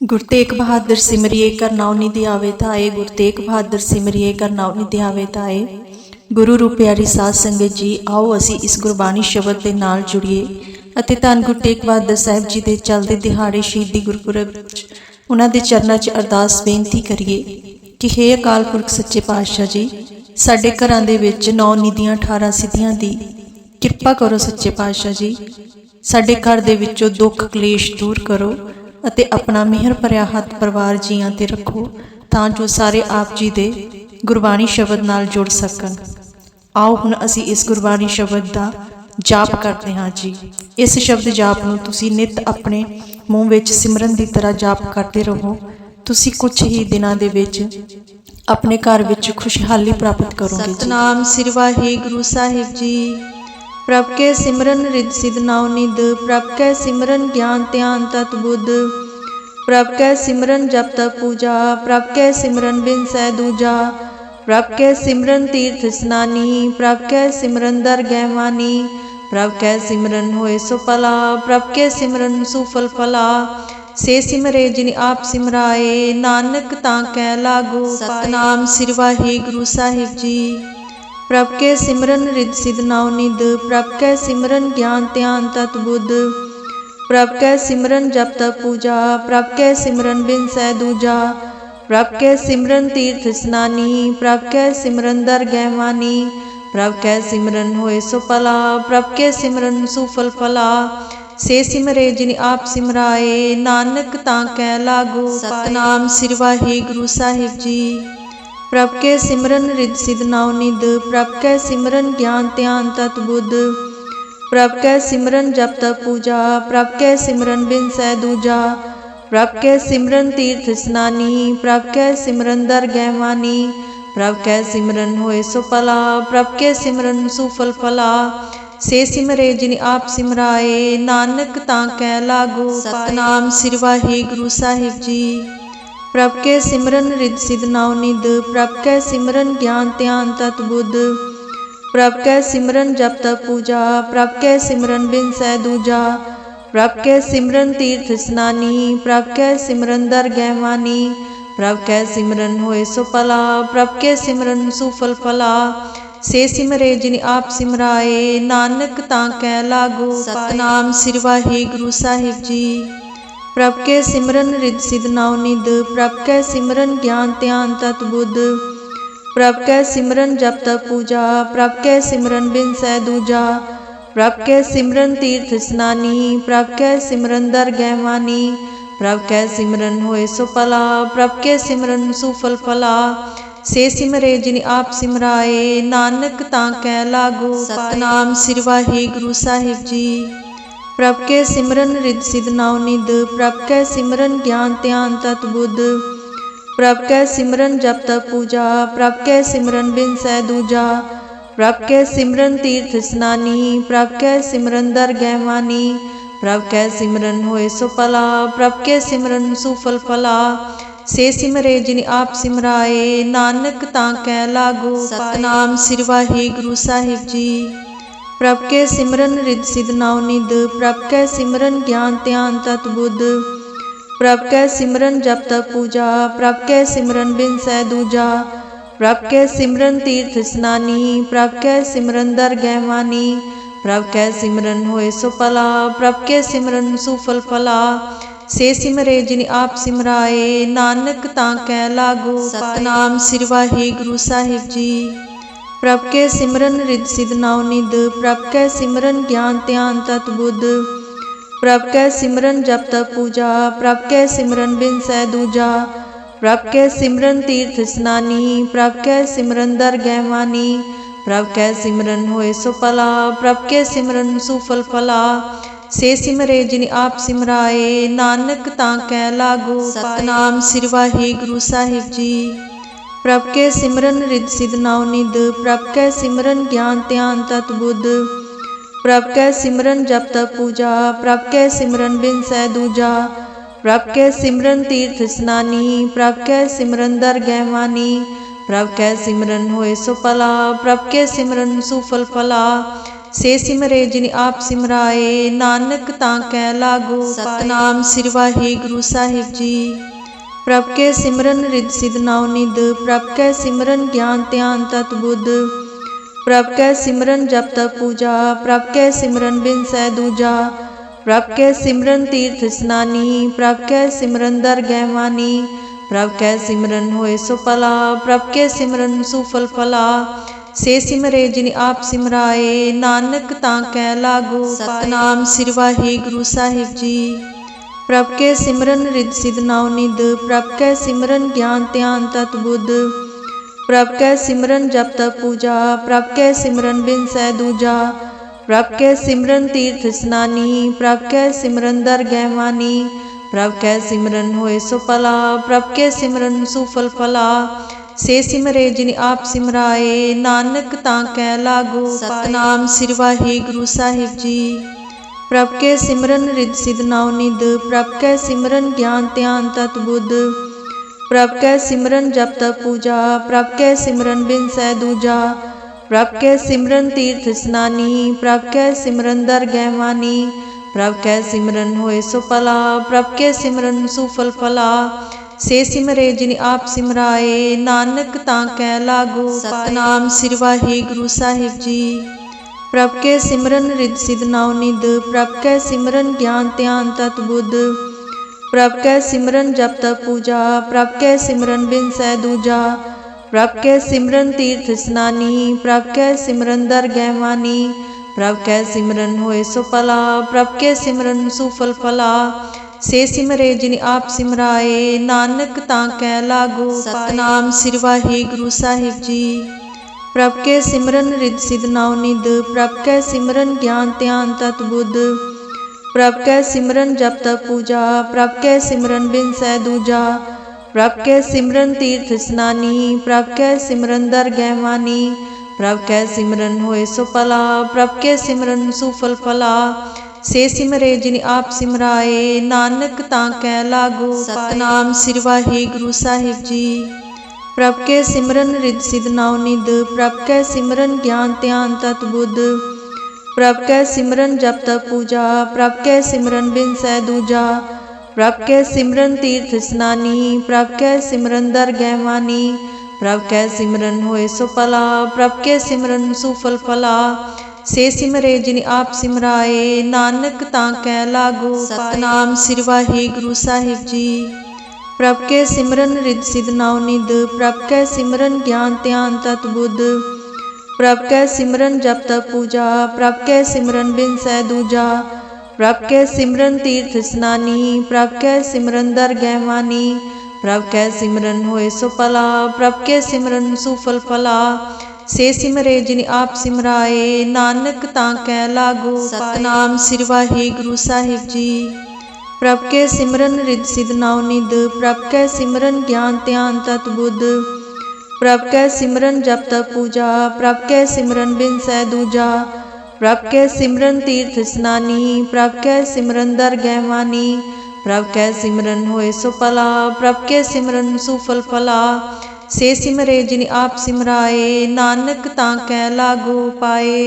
ਗੁਰ ਤੇਗ ਬਹਾਦਰ ਸਿਮਰਿਏ ਕਰਨਾਉ ਨਿਧਿ ਆਵੇ ਧਾਏ, ਗੁਰ ਤੇਗ ਬਹਾਦਰ ਸਿਮਰਿਏ ਕਰਨਾਉ ਨਿਧਿ ਆਵੇ ਧਾਏ। ਗੁਰੂ ਰੂਪਿਆਰੀ ਸਾਧ ਸੰਗਤ ਜੀ, ਆਓ ਅਸੀਂ ਇਸ ਗੁਰਬਾਣੀ ਸ਼ਬਦ ਦੇ ਨਾਲ ਜੁੜੀਏ ਅਤੇ ਧੰਨ ਗੁਰੂ ਤੇਗ ਬਹਾਦਰ ਸਾਹਿਬ ਜੀ ਦੇ ਚਲਦੇ ਦਿਹਾੜੇ ਸ਼ਹੀਦੀ ਗੁਰਪੁਰਬ 'ਚ ਉਹਨਾਂ ਦੇ ਚਰਨਾਂ 'ਚ ਅਰਦਾਸ ਬੇਨਤੀ ਕਰੀਏ ਕਿ ਹੇ ਅਕਾਲ ਪੁਰਖ ਸੱਚੇ ਪਾਤਸ਼ਾਹ ਜੀ, ਸਾਡੇ ਘਰਾਂ ਦੇ ਵਿੱਚ ਨੌ ਨਿਧੀਆਂ 18 ਸਿੱਧੀਆਂ ਦੀ ਕਿਰਪਾ ਕਰੋ ਸੱਚੇ ਪਾਤਸ਼ਾਹ ਜੀ। ਸਾਡੇ ਘਰ ਦੇ ਵਿੱਚੋਂ ਦੁੱਖ ਕਲੇਸ਼ ਦੂਰ ਕਰੋ ਅਤੇ ਆਪਣਾ ਮਿਹਰ ਭਰਿਆ ਹੱਥ ਪਰਿਵਾਰ ਜੀਆਂ ਤੇ ਰੱਖੋ, ਤਾਂ ਜੋ ਸਾਰੇ ਆਪ ਜੀ ਦੇ ਗੁਰਬਾਣੀ ਸ਼ਬਦ ਨਾਲ ਜੁੜ ਸਕਣ। ਆਓ ਹੁਣ ਅਸੀਂ ਇਸ ਗੁਰਬਾਣੀ ਸ਼ਬਦ ਦਾ ਜਾਪ ਕਰਦੇ ਹਾਂ ਜੀ। ਇਸ ਸ਼ਬਦ ਜਾਪ ਨੂੰ ਤੁਸੀਂ ਨਿਤ ਆਪਣੇ ਮੂੰਹ ਵਿੱਚ ਸਿਮਰਨ ਦੀ ਤਰ੍ਹਾਂ ਜਾਪ ਕਰਦੇ ਰਹੋ। ਤੁਸੀਂ ਕੁਝ ਹੀ ਦਿਨਾਂ ਦੇ ਵਿੱਚ ਆਪਣੇ ਘਰ ਵਿੱਚ ਖੁਸ਼ਹਾਲੀ ਪ੍ਰਾਪਤ ਕਰੋਗੇ ਸਤਨਾਮ ਸ੍ਰੀ ਵਾਹਿਗੁਰੂ ਸਾਹਿਬ ਜੀ। ਪ੍ਰਭ ਕੇ ਸਿਮਰਨ ਰਿਦ ਸਿਧ ਨਾਉ ਨਿਦ ਪ੍ਰਭ ਕੇ ਸਿਮਰਨ ਗਿਆਨ ਧਿਆਨ ਤਤ ਬੁੱਧ ਪ੍ਰਭ ਕੇ ਸਿਮਰਨ ਜਪ ਤਪ ਪੂਜਾ ਪ੍ਰਭ ਕੇ ਸਿਮਰਨ ਬਿਨ ਸੈ ਦੂਜਾ ਪ੍ਰਭ ਕੇ ਸਿਮਰਨ ਤੀਰਥ ਇਸਨਾਨੀ ਪ੍ਰਭ ਕੇ ਸਿਮਰਨ ਦਰ ਗਹਿਵਾਨੀ ਪ੍ਰਭ ਕੇ ਸਿਮਰਨ ਹੋਏ ਸੋ ਭਲਾ ਪ੍ਰਭ ਕੇ ਸਿਮਰਨ ਸੁਫਲ ਫਲਾ ਸੇ ਸਿਮਰੇ ਜਿਨ ਆਪ ਸਿਮਰਾਏ ਨਾਨਕ ਤਾਂ ਕੈ ਲਾਗੋ ਸਤਨਾਮ ਸ੍ਰੀ ਵਾਹਿਗੁਰੂ ਸਾਹਿਬ ਜੀ ਪ੍ਰਭ ਕੇ ਸਿਮਰਨ ਰਿਦ ਸਿਧ ਨਾਉ ਨਿਦ ਪ੍ਰਭ ਕੇ ਸਿਮਰਨ ਗਿਆਨ ਧਿਆਨ ਤਤ ਬੁੱਧ ਪ੍ਰਭ ਕੇ ਸਿਮਰਨ ਜਪ ਤਪ ਪੂਜਾ ਪ੍ਰਭ ਕੇ ਸਿਮਰਨ ਬਿਨ ਸੈ ਦੂਜਾ ਪ੍ਰਭ ਕੇ ਸਿਮਰਨ ਤੀਰਥ ਇਸਨਾਨੀ ਪ੍ਰਭ ਕੇ ਸਿਮਰਨ ਦਰ ਗਹਿਵਾਨੀ ਪ੍ਰਭ ਕੇ ਸਿਮਰਨ ਹੋਏ ਸੋ ਭਲਾ ਪ੍ਰਭ ਕੇ ਸਿਮਰਨ ਸੁਫਲ ਫਲਾ ਸੇ ਸਿਮਰੇ ਜਿਨ ਆਪ ਸਿਮਰਾਏ ਨਾਨਕ ਤਾਂ ਕੈ ਲਾਗੋ ਸਤਨਾਮ ਸ੍ਰੀ ਵਾਹਿਗੁਰੂ ਸਾਹਿਬ ਜੀ ਪ੍ਰਭ ਕੇ ਸਿਮਰਨ ਰਿਦ ਸਿਧ ਨਾਉ ਨਿਦ ਪ੍ਰਭ ਕੇ ਸਿਮਰਨ ਗਿਆਨ ਧਿਆਨ ਤਤ ਬੁੱਧ ਪ੍ਰਭ ਕੇ ਸਿਮਰਨ ਜਪ ਤਪ ਪੂਜਾ ਪ੍ਰਭ ਕੇ ਸਿਮਰਨ ਬਿਨ ਸੈ ਦੂਜਾ ਪ੍ਰਭ ਕੇ ਸਿਮਰਨ ਤੀਰਥ ਇਸਨਾਨੀ ਪ੍ਰਭ ਕੇ ਸਿਮਰਨ ਦਰ ਗਹਿਵਾਨੀ ਪ੍ਰਭ ਕੇ ਸਿਮਰਨ ਹੋਏ ਸੋ ਭਲਾ ਪ੍ਰਭ ਕੇ ਸਿਮਰਨ ਸੁਫਲ ਫਲਾ ਸੇ ਸਿਮਰੇ ਜਿਨ ਆਪ ਸਿਮਰਾਏ ਨਾਨਕ ਤਾਂ ਕੈ ਲਾਗੋ ਸਤਨਾਮ ਸ੍ਰੀ ਵਾਹਿਗੁਰੂ ਸਾਹਿਬ ਜੀ ਪ੍ਰਭ ਕੇ ਸਿਮਰਨ ਰਿਦ ਸਿਧ ਨਾਉ ਨਿਦ ਪ੍ਰਭ ਕੇ ਸਿਮਰਨ ਗਿਆਨ ਧਿਆਨ ਤਤ ਬੁੱਧ ਪ੍ਰਭ ਕੇ ਸਿਮਰਨ ਜਪ ਤਪ ਪੂਜਾ ਪ੍ਰਭ ਕੇ ਸਿਮਰਨ ਬਿਨ ਸੈ ਦੂਜਾ ਪ੍ਰਭ ਕੇ ਸਿਮਰਨ ਤੀਰਥ ਇਸਨਾਨੀ ਪ੍ਰਭ ਕੇ ਸਿਮਰਨ ਦਰ ਗਹਿਵਾਨੀ ਪ੍ਰਭ ਕੇ ਸਿਮਰਨ ਹੋਏ ਸੋ ਭਲਾ ਪ੍ਰਭ ਕੇ ਸਿਮਰਨ ਸੁਫਲ ਫਲਾ ਸੇ ਸਿਮਰੇ ਜਿਨ ਆਪ ਸਿਮਰਾਏ ਨਾਨਕ ਤਾਂ ਕੈ ਲਾਗੋ ਸਤਨਾਮ ਸ੍ਰੀ ਵਾਹਿਗੁਰੂ ਸਾਹਿਬ ਜੀ ਪ੍ਰਭ ਕੇ ਸਿਮਰਨ ਰਿਦ ਸਿਧ ਨਾਉ ਨਿਦ ਪ੍ਰਭ ਕੇ ਸਿਮਰਨ ਗਿਆਨ ਧਿਆਨ ਤਤ ਬੁੱਧ ਪ੍ਰਭ ਕੇ ਸਿਮਰਨ ਜਪ ਤਪ ਪੂਜਾ ਪ੍ਰਭ ਕੇ ਸਿਮਰਨ ਬਿਨ ਸੈ ਦੂਜਾ ਪ੍ਰਭ ਕੇ ਸਿਮਰਨ ਤੀਰਥ ਇਸਨਾਨੀ ਪ੍ਰਭ ਕੇ ਸਿਮਰਨ ਦਰ ਗਹਿਵਾਨੀ ਪ੍ਰਭ ਕੇ ਸਿਮਰਨ ਹੋਏ ਸੋ ਭਲਾ ਪ੍ਰਭ ਕੇ ਸਿਮਰਨ ਸੁਫਲ ਫਲਾ ਸੇ ਸਿਮਰੇ ਜਿਨ ਆਪ ਸਿਮਰਾਏ ਨਾਨਕ ਤਾਂ ਕੈ ਲਾਗੋ ਸਤਨਾਮ ਸ੍ਰੀ ਵਾਹਿਗੁਰੂ ਸਾਹਿਬ ਜੀ ਪ੍ਰਭ ਕੇ ਸਿਮਰਨ ਰਿਦ ਸਿਧ ਨਾਉ ਨਿਦ ਪ੍ਰਭ ਕੇ ਸਿਮਰਨ ਗਿਆਨ ਧਿਆਨ ਤਤ ਬੁੱਧ ਪ੍ਰਭ ਕੇ ਸਿਮਰਨ ਜਪ ਤਪ ਪੂਜਾ ਪ੍ਰਭ ਕੇ ਸਿਮਰਨ ਬਿਨ ਸੈ ਦੂਜਾ ਪ੍ਰਭ ਕੇ ਸਿਮਰਨ ਤੀਰਥ ਇਸਨਾਨੀ ਪ੍ਰਭ ਕੇ ਸਿਮਰਨ ਦਰ ਗਹਿਵਾਨੀ ਪ੍ਰਭ ਕੇ ਸਿਮਰਨ ਹੋਏ ਸੋ ਭਲਾ ਪ੍ਰਭ ਕੇ ਸਿਮਰਨ ਸੁਫਲ ਫਲਾ ਸੇ ਸਿਮਰੇ ਜਿਨ ਆਪ ਸਿਮਰਾਏ ਨਾਨਕ ਤਾਂ ਕੈ ਲਾਗੋ ਸਤਨਾਮ ਸ੍ਰੀ ਵਾਹਿਗੁਰੂ ਸਾਹਿਬ ਜੀ ਪ੍ਰਭ ਕੇ ਸਿਮਰਨ ਰਿਦ ਸਿਧ ਨਾਉ ਨਿਦ ਪ੍ਰਭ ਕੇ ਸਿਮਰਨ ਗਿਆਨ ਧਿਆਨ ਤਤ ਬੁੱਧ ਪ੍ਰਭ ਕੇ ਸਿਮਰਨ ਜਪ ਤਪ ਪੂਜਾ ਪ੍ਰਭ ਕੇ ਸਿਮਰਨ ਬਿਨ ਸੈ ਦੂਜਾ ਪ੍ਰਭ ਕੇ ਸਿਮਰਨ ਤੀਰਥ ਇਸਨਾਨੀ ਪ੍ਰਭ ਕੇ ਸਿਮਰਨ ਦਰ ਗਹਿਵਾਨੀ ਪ੍ਰਭ ਕੇ ਸਿਮਰਨ ਹੋਏ ਸੋ ਭਲਾ ਪ੍ਰਭ ਕੇ ਸਿਮਰਨ ਸੁਫਲ ਫਲਾ ਸੇ ਸਿਮਰੇ ਜਿਨ ਆਪ ਸਿਮਰਾਏ ਨਾਨਕ ਤਾਂ ਕੈ ਲਾਗੋ ਸਤਨਾਮ ਸ੍ਰੀ ਵਾਹਿਗੁਰੂ ਸਾਹਿਬ ਜੀ ਪ੍ਰਭ ਕੇ ਸਿਮਰਨ ਰਿਦ ਸਿਧ ਨਾਉ ਨਿਦ ਪ੍ਰਭ ਕੇ ਸਿਮਰਨ ਗਿਆਨ ਧਿਆਨ ਤਤ ਬੁੱਧ ਪ੍ਰਭ ਕੇ ਸਿਮਰਨ ਜਪ ਤਪ ਪੂਜਾ ਪ੍ਰਭ ਕੇ ਸਿਮਰਨ ਬਿਨ ਸੈ ਦੂਜਾ ਪ੍ਰਭ ਕੇ ਸਿਮਰਨ ਤੀਰਥ ਇਸਨਾਨੀ ਪ੍ਰਭ ਕੇ ਸਿਮਰਨ ਦਰ ਗਹਿਵਾਨੀ ਪ੍ਰਭ ਕੇ ਸਿਮਰਨ ਹੋਏ ਸੋ ਭਲਾ ਪ੍ਰਭ ਕੇ ਸਿਮਰਨ ਸੁਫਲ ਫਲਾ ਸੇ ਸਿਮਰੇ ਜਿਨ ਆਪ ਸਿਮਰਾਏ ਨਾਨਕ ਤਾਂ ਕੈ ਲਾਗੋ ਸਤਨਾਮ ਸ੍ਰੀ ਵਾਹਿਗੁਰੂ ਸਾਹਿਬ ਜੀ ਪ੍ਰਭ ਕੇ ਸਿਮਰਨ ਰਿਦ ਸਿਧ ਨਾਉ ਨਿਦ ਪ੍ਰਭ ਕੇ ਸਿਮਰਨ ਗਿਆਨ ਧਿਆਨ ਤਤ ਬੁੱਧ ਪ੍ਰਭ ਕੇ ਸਿਮਰਨ ਜਪ ਤਪ ਪੂਜਾ ਪ੍ਰਭ ਕੇ ਸਿਮਰਨ ਬਿਨ ਸੈ ਦੂਜਾ ਪ੍ਰਭ ਕੇ ਸਿਮਰਨ ਤੀਰਥ ਇਸਨਾਨੀ ਪ੍ਰਭ ਕੇ ਸਿਮਰਨ ਦਰ ਗਹਿਵਾਨੀ ਪ੍ਰਭ ਕੇ ਸਿਮਰਨ ਹੋਏ ਸੋ ਭਲਾ ਪ੍ਰਭ ਕੇ ਸਿਮਰਨ ਸੁਫਲ ਫਲਾ ਸੇ ਸਿਮਰੇ ਜਿਨ ਆਪ ਸਿਮਰਾਏ ਨਾਨਕ ਤਾਂ ਕੈ ਲਾਗੋ ਸਤਨਾਮ ਸ੍ਰੀ ਵਾਹਿਗੁਰੂ ਸਾਹਿਬ ਜੀ ਪ੍ਰਭ ਕੇ ਸਿਮਰਨ ਰਿਦ ਸਿਧ ਨਾਉ ਨਿਦ ਪ੍ਰਭ ਕੈ ਸਿਮਰਨ ਗਿਆਨ ਧਿਆਨ ਤਤ ਬੁੱਧ ਪ੍ਰਭ ਕੈ ਸਿਮਰਨ ਜਪ ਤਪ ਪੂਜਾ ਪ੍ਰਭ ਕੈ ਸਿਮਰਨ ਬਿਨ ਸੈ ਦੂਜਾ ਪ੍ਰਭ ਕੈ ਸਿਮਰਨ ਤੀਰਥ ਸਨਾਨੀ ਪ੍ਰਭ ਕੈ ਸਿਮਰਨ ਦਰਗਹਿ ਮਾਨੀ ਪ੍ਰਭ ਕੈ ਸਿਮਰਨ ਹੋਏ ਸੋ ਭਲਾ ਪ੍ਰਭ ਕੈ ਸਿਮਰਨ ਸੁਫਲ ਫਲਾ ਸੇ ਸਿਮਰੇ ਜਿਨ ਆਪ ਸਿਮਰਾਏ ਨਾਨਕ ਤਾਂ ਕੈ ਲਾਗੋ ਸਤਨਾਮ ਸ੍ਰੀ ਵਾਹਿਗੁਰੂ ਸਾਹਿਬ ਜੀ ਪ੍ਰਭ ਕੇ ਸਿਮਰਨ ਰਿਦ ਸਿਧ ਨਾਉ ਨਿਦ ਪ੍ਰਭ ਕੈ ਸਿਮਰਨ ਗਿਆਨ ਧਿਆਨ ਤਤ ਬੁੱਧ ਪ੍ਰਭ ਕੈ ਸਿਮਰਨ ਜਪ ਤਪ ਪੂਜਾ ਪ੍ਰਭ ਕੈ ਸਿਮਰਨ ਬਿਨ ਸੈ ਦੂਜਾ ਪ੍ਰਭ ਕੈ ਸਿਮਰਨ ਤੀਰਥ ਸਨਾਨੀ ਪ੍ਰਭ ਕੈ ਸਿਮਰਨ ਦਰਗਹਿ ਮਾਨੀ ਪ੍ਰਭ ਕੈ ਸਿਮਰਨ ਹੋਏ ਸੋ ਭਲਾ ਪ੍ਰਭ ਕੈ ਸਿਮਰਨ ਸੁਫਲ ਫਲਾ ਸੇ ਸਿਮਰੇ ਜਿਨ ਆਪ ਸਿਮਰਾਏ ਨਾਨਕ ਤਾਂ ਕੈ ਲਾਗੋ ਸਤਨਾਮ ਸ੍ਰੀ ਵਾਹਿਗੁਰੂ ਸਾਹਿਬ ਜੀ ਪ੍ਰਭ ਕੇ ਸਿਮਰਨ ਰਿਦ ਸਿਧ ਨਾਉ ਨਿਦ ਪ੍ਰਭ ਕੈ ਸਿਮਰਨ ਗਿਆਨ ਧਿਆਨ ਤਤ ਬੁੱਧ ਪ੍ਰਭ ਕੈ ਸਿਮਰਨ ਜਪ ਤਪ ਪੂਜਾ ਪ੍ਰਭ ਕੈ ਸਿਮਰਨ ਬਿਨ ਸੈ ਦੂਜਾ ਪ੍ਰਭ ਕੈ ਸਿਮਰਨ ਤੀਰਥ ਸਨਾਨੀ ਪ੍ਰਭ ਕੈ ਸਿਮਰਨ ਦਰਗਹਿ ਮਾਨੀ ਪ੍ਰਭ ਕੈ ਸਿਮਰਨ ਹੋਏ ਸੋ ਭਲਾ ਪ੍ਰਭ ਕੈ ਸਿਮਰਨ ਸੁਫਲ ਫਲਾ ਸੇ ਸਿਮਰੇ ਜਿਨ ਆਪ ਸਿਮਰਾਏ ਨਾਨਕ ਤਾਂ ਕੈ ਲਾਗੋ ਸਤਨਾਮ ਸ੍ਰੀ ਵਾਹਿਗੁਰੂ ਸਾਹਿਬ ਜੀ ਪ੍ਰਭ ਕੇ ਸਿਮਰਨ ਰਿਦ ਸਿਧ ਨਾਉ ਨਿਦ ਪ੍ਰਭ ਕੈ ਸਿਮਰਨ ਗਿਆਨ ਧਿਆਨ ਤਤ ਬੁੱਧ ਪ੍ਰਭ ਕੈ ਸਿਮਰਨ ਜਪ ਤਪ ਪੂਜਾ ਪ੍ਰਭ ਕੈ ਸਿਮਰਨ ਬਿਨ ਸੈ ਦੂਜਾ ਪ੍ਰਭ ਕੈ ਸਿਮਰਨ ਤੀਰਥ ਸਨਾਨੀ ਪ੍ਰਭ ਕੈ ਸਿਮਰਨ ਦਰਗਹਿ ਮਾਨੀ ਪ੍ਰਭ ਕੈ ਸਿਮਰਨ ਹੋਏ ਸੋ ਭਲਾ ਪ੍ਰਭ ਕੈ ਸਿਮਰਨ ਸੁਫਲ ਫਲਾ ਸੇ ਸਿਮਰੇ ਜਿਨ ਆਪ ਸਿਮਰਾਏ ਨਾਨਕ ਤਾਂ ਕੈ ਲਾਗੋ ਸਤਨਾਮ ਸ੍ਰੀ ਵਾਹਿਗੁਰੂ ਸਾਹਿਬ ਜੀ ਪ੍ਰਭ ਕੇ ਸਿਮਰਨ ਰਿਦ ਸਿਧ ਨਾਉ ਨਿਦ ਪ੍ਰਭ ਕੈ ਸਿਮਰਨ ਗਿਆਨ ਧਿਆਨ ਤਤ ਬੁੱਧ ਪ੍ਰਭ ਕੈ ਸਿਮਰਨ ਜਪ ਤਪ ਪੂਜਾ ਪ੍ਰਭ ਕੈ ਸਿਮਰਨ ਬਿਨ ਸੈ ਦੂਜਾ ਪ੍ਰਭ ਕੈ ਸਿਮਰਨ ਤੀਰਥ ਸਨਾਨੀ ਪ੍ਰਭ ਕੈ ਸਿਮਰਨ ਦਰਗਹਿ ਮਾਨੀ ਪ੍ਰਭ ਕੈ ਸਿਮਰਨ ਹੋਏ ਸੋ ਭਲਾ ਪ੍ਰਭ ਕੈ ਸਿਮਰਨ ਸੁਫਲ ਫਲਾ ਸੇ ਸਿਮਰੇ ਜਿਨ ਆਪ ਸਿਮਰਾਏ ਨਾਨਕ ਤਾਂ ਕੈ ਲਾਗੋ ਸਤਨਾਮ ਸ੍ਰੀ ਵਾਹਿਗੁਰੂ ਸਾਹਿਬ ਜੀ ਪ੍ਰਭ ਕੇ ਸਿਮਰਨ ਰਿਦ ਸਿਧ ਨਾਉ ਨਿਦ ਪ੍ਰਭ ਕੈ ਸਿਮਰਨ ਗਿਆਨ ਧਿਆਨ ਤਤ ਬੁੱਧ ਪ੍ਰਭ ਕੈ ਸਿਮਰਨ ਜਪ ਤਪ ਪੂਜਾ ਪ੍ਰਭ ਕੈ ਸਿਮਰਨ ਬਿਨ ਸੈ ਦੂਜਾ ਪ੍ਰਭ ਕੈ ਸਿਮਰਨ ਤੀਰਥ ਸਨਾਨੀ ਪ੍ਰਭ ਕੈ ਸਿਮਰਨ ਦਰਗਹਿ ਮਾਨੀ ਪ੍ਰਭ ਕੈ ਸਿਮਰਨ ਹੋਏ ਸੋ ਭਲਾ ਪ੍ਰਭ ਕੈ ਸਿਮਰਨ ਸੁਫਲ ਫਲਾ ਸੇ ਸਿਮਰੇ ਜਿਨ ਆਪ ਸਿਮਰਾਏ ਨਾਨਕ ਤਾਂ ਕੈ ਲਾਗੋ ਸਤਨਾਮ ਸ੍ਰੀ ਵਾਹਿਗੁਰੂ ਸਾਹਿਬ ਜੀ ਪ੍ਰਭ ਕੇ ਸਿਮਰਨ ਰਿਦ ਸਿਧ ਨਾਉ ਨਿਦ ਪ੍ਰਭ ਕੈ ਸਿਮਰਨ ਗਿਆਨ ਧਿਆਨ ਤਤ ਬੁੱਧ ਪ੍ਰਭ ਕੈ ਸਿਮਰਨ ਜਪ ਤਪ ਪੂਜਾ ਪ੍ਰਭ ਕੈ ਸਿਮਰਨ ਬਿਨ ਸੈ ਦੂਜਾ ਪ੍ਰਭ ਕੈ ਸਿਮਰਨ ਤੀਰਥ ਸਨਾਨੀ ਪ੍ਰਭ ਕੈ ਸਿਮਰਨ ਦਰਗਹਿ ਮਾਨੀ ਪ੍ਰਭ ਕੈ ਸਿਮਰਨ ਹੋਏ ਸੋ ਭਲਾ ਪ੍ਰਭ ਕੈ ਸਿਮਰਨ ਸੁਫਲ ਫਲਾ ਸੇ ਸਿਮਰੇ ਜਿਨ ਆਪ ਸਿਮਰਾਏ ਨਾਨਕ ਤਾਂ ਕੈ ਲਾਗੋ ਸਤਨਾਮ ਸ੍ਰੀ ਵਾਹਿਗੁਰੂ ਸਾਹਿਬ ਜੀ प्रभ के सिमरन रिद सिद्ध नावनिध प्रभ के सिमरन ज्ञान ध्यान तत् बुद्ध। प्रभ के सिमरन जप तप पूजा प्रभ के सिमरन बिन सह दूजा। प्रभ के सिमरन तीर्थ स्नानी प्रभ के सिमरन दर गहवानी प्रभ के सिमरन होए सुफला प्रभ के सिमरन सुफल फला। से सिमरे जिन आप सिमराए, नानक ता कै लागू पाए।